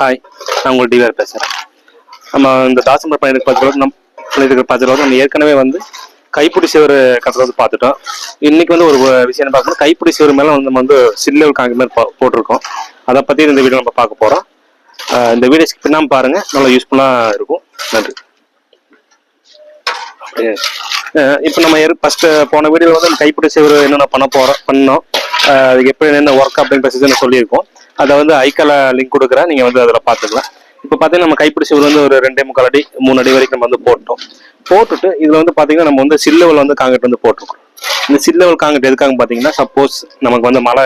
Hi நான் உங்கள் DVR பேசுகிறேன் நம்ம இந்த தாசம்பர் பையனுக்கு பார்த்து நம்ம பண்ணியிருக்கிற பார்த்துட்டு நம்ம ஏற்கனவே வந்து கைப்பிடி சிவர் கட்டுறது வந்து பார்த்துட்டோம். இன்னைக்கு வந்து ஒரு விஷயம் என்ன பார்க்கணும் கைப்பிடி சிவர் மேலே வந்து நம்ம வந்து சில்லல் காங்க மாதிரி போட்டிருக்கோம். அதை பற்றி இந்த வீடியோ நம்ம பார்க்க போகிறோம் இந்த வீடியோ ஸ்கிப் பண்ணாமல் பாருங்கள் நல்லா யூஸ்ஃபுல்லாக இருக்கும். நன்றி. இப்போ நம்ம ஃபர்ஸ்ட் போன வீடியோவில் வந்து நம்ம கைப்பிடி சிவர் என்னென்ன பண்ண போகிறோம் பண்ணோம். அதுக்கு எப்படி என்ன ஒர்க் அப்படின்னு விஷயத்தை சொல்லியிருக்கோம். அதை வந்து ஐக்கல லிங்க் கொடுக்குறேன். நீங்கள் வந்து அதில் பார்த்துக்கலாம். இப்போ பார்த்தீங்கன்னா நம்ம கைப்பிடிச்சி வந்து ஒரு ரெண்டே முக்கால் அடி மூணு அடி வரைக்கும் நம்ம வந்து போட்டோம். போட்டுட்டு இதில் வந்து பார்த்தீங்கன்னா நம்ம வந்து சில்லவல் வந்து காங்கிரட் வந்து போட்டிருக்கோம். இந்த சில்லவல் காங்கிரட் எதுக்காக பார்த்தீங்கன்னா சப்போஸ் நமக்கு வந்து மழை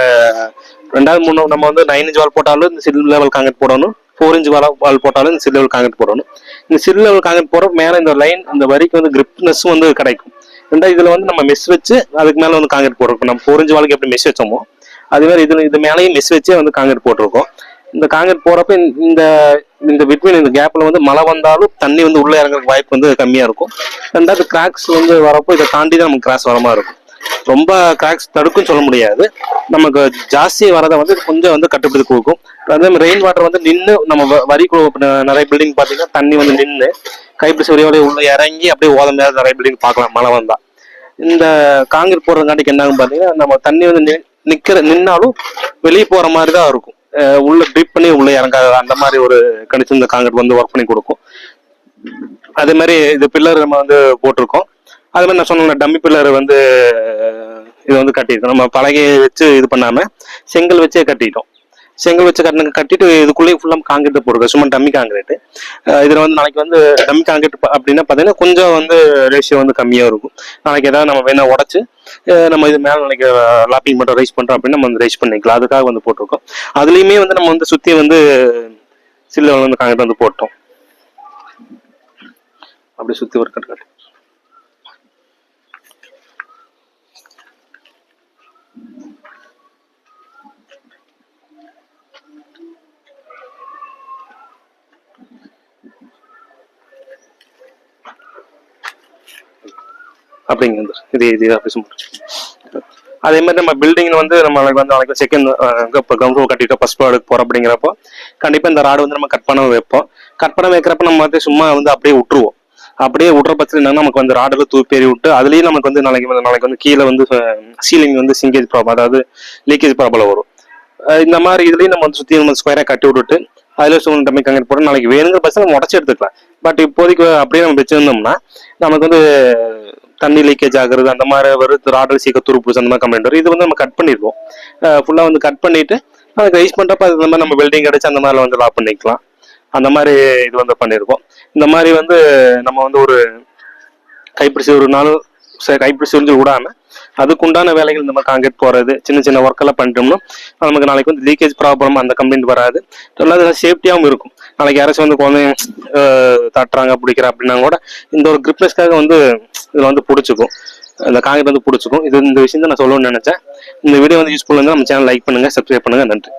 ரெண்டாவது மூணு நம்ம வந்து நைன் இன்ச் வால் போட்டாலும் இந்த சில் லெவல் காங்கிரட் போடணும். ஃபோர் இன்ச் வால் வால் போட்டாலும் இந்த சில் லெவல் காங்கிரட் போடணும். இந்த சில் லெவல் காங்கிரட் போட மேலே இந்த லைன் இந்த வரிக்கு வந்து கிரிப்னஸும் வந்து கிடைக்கும். ரெண்டாவது இதில் வந்து நம்ம மெஸ் வச்சு அதுக்கு மேலே வந்து காங்கிரட் போடுறோம். நம்ம ஃபோர் இன்ச் வாளுக்கு எப்படி மெஸ் வச்சோமோ அதே மாதிரி இதுல இது மேலேயும் மெஸ் வச்சே வந்து காங்கிரட் போட்டிருக்கோம். இந்த காங்கிரட் போறப்ப இந்த- இந்த இந்த பிட்வீன் இந்த கேப்ல வந்து மழை வந்தாலும் தண்ணி வந்து உள்ள இறங்குறதுக்கு வாய்ப்பு வந்து கம்மியா இருக்கும். ரெண்டாவது கிராக்ஸ் வந்து வரப்போ இதை தாண்டி தான் நமக்கு கிராஸ் வர மாதிரி இருக்கும். ரொம்ப கிராக்ஸ் தடுக்கும் சொல்ல முடியாது. நமக்கு ஜாஸ்தி வரதை வந்து கொஞ்சம் வந்து கட்டுப்படுத்தி கொடுக்கும். அதே மாதிரி ரெயின் வாட்டர் வந்து நின்று நம்ம வரி வரிக்குள்ள நிறைய பில்டிங் பார்த்தீங்கன்னா தண்ணி வந்து நின்று கைப்பிடி சூரியோட உள்ள இறங்கி அப்படியே ஓத மேல நிறைய பில்டிங் பார்க்கலாம் மழை வந்தா. இந்த காங்கிரீட் போடுறதுக்காண்டிக்கு என்னாகும் பார்த்தீங்கன்னா நம்ம தண்ணி வந்து நிக்கிற நின்னாலும் வெளியே போற மாதிரி தான் இருக்கும் உள்ள ட்ரிப் பண்ணி உள்ள இறங்காத அந்த மாதிரி ஒரு கணிச்சு இந்த காங்கிரட் வந்து ஒர்க் பண்ணி கொடுக்கும். அதே மாதிரி இது பில்லர் நம்ம வந்து போட்டிருக்கோம். அதே மாதிரி நான் சொன்ன டம்மி பில்லர் வந்து இது வந்து கட்டியிருக்கோம். நம்ம பலகை வச்சு இது பண்ணாம செங்கல் வச்சே கட்டிட்டோம். செங்கல் வச்சு கட்டின கட்டிட்டு இதுக்குள்ளேயே ஃபுல்லாக காங்கிரீட் போடுறோம் சும்மா டம்மி காங்கிரீட் இதில் வந்து நாளைக்கு வந்து டம்மி காங்கிரீட் அப்படின்னா பார்த்தீங்கன்னா கொஞ்சம் வந்து ரேஷியோ வந்து கம்மியாக இருக்கும். நாளைக்கு ஏதாவது நம்ம வேணால் உடச்சு நம்ம இது மேலே நாளைக்கு லாப்பிங் மட்டும் ரைஸ் பண்ணுறோம் அப்படின்னு நம்ம வந்து ரைஸ் பண்ணிக்கலாம். அதுக்காக வந்து போட்டிருக்கோம். அதுலேயுமே வந்து நம்ம வந்து சுற்றி வந்து சில்ல வந்து காங்கிரீட் வந்து போட்டோம். அப்படி சுற்றி ஒரு கட்டு. அப்படிங்கிறது இதே இதே இது இது அதே மாதிரி நம்ம பில்டிங்ல வந்து நம்ம நாளைக்கு வந்து நாளைக்கு செகண்ட் இப்போ கவுண்ட் ஃப்ளோர் கட்டிட்டோம் ஃபர்ஸ்ட் ஃப்ளோருக்கு போறோம் அப்படிங்கிறப்போ கண்டிப்பா இந்த ராடு வந்து நம்ம கட் பண்ண வைப்போம். கட் பண்ண வைக்கிறப்ப நம்ம வந்து சும்மா வந்து அப்படியே விட்டுருவோம். அப்படியே விட்ற பட்சத்தில் என்னன்னா நமக்கு வந்து ராடில் தூப்பேறி விட்டு அதுலேயும் நமக்கு வந்து நாளைக்கு வந்து நாளைக்கு வந்து கீழே வந்து சீலிங் வந்து சிங்கேஜ் ப்ராப்ளம் அதாவது லீக்கேஜ் ப்ராப்ளம் வரும். இந்த மாதிரி இதுலேயும் நம்ம வந்து சுற்றி நம்ம ஸ்கொயராக கட்டி விட்டுட்டு அதில் சுமன் டம்மி கங்கட் போட்டு நாளைக்கு வேணுங்கிற பட்சம் நம்ம உடச்சி எடுத்துக்கலாம். பட் இப்போதைக்கு அப்படியே நம்ம வச்சிருந்தோம்னா நமக்கு வந்து தண்ணி லீக்கேஜ் ஆகுறது அந்த மாதிரி வருது ராடல் சீக்க துருப்பு அந்த மாதிரி கம்ப்ளைண்ட் வரும். இது வந்து நம்ம கட் பண்ணிடுவோம். ஃபுல்லாக வந்து கட் பண்ணிட்டு அதை ரைஸ் பண்ணுறப்ப அது இந்த மாதிரி நம்ம வெல்டிங் அடிச்சு அந்த மாதிரி வந்து லாக் பண்ணிக்கலாம். அந்த மாதிரி இது வந்து பண்ணியிருக்கோம் இந்த மாதிரி வந்து நம்ம வந்து ஒரு கைப்பிடிச்சி ஒரு நாள் சரி கைப்பிடிச்சி வந்து விடாம அதுக்குண்டான வேலைகள் இந்த மாதிரி காங்கிரீட் போறது சின்ன சின்ன ஒர்க் எல்லாம் பண்ணிட்டோம்னா நமக்கு நாளைக்கு வந்து லீக்கேஜ் ப்ராப்ளம் அந்த கம்ப்ளைண்ட் வராது. ரெண்டாவது சேஃப்டியாகவும் இருக்கும். நாளைக்கு யாராச்சும் வந்து குழந்தைங்க தட்டுறாங்க பிடிக்கிற அப்படின்னா கூட இந்த ஒரு கிரிப்னஸ்க்காக வந்து இதில் வந்து பிடிச்சிக்கும். இந்த காங்கிரஸ் வந்து பிடிச்சிக்கும். இது இந்த விஷயம் தான் நான் சொல்லணும்னு நினைச்சேன். இந்த வீடியோ வந்து யூஸ்ஃபுல்லாக இருந்தால் நம்ம சேனல் லைக் பண்ணுங்க சப்ஸ்கிரைப் பண்ணுங்க. நன்றி.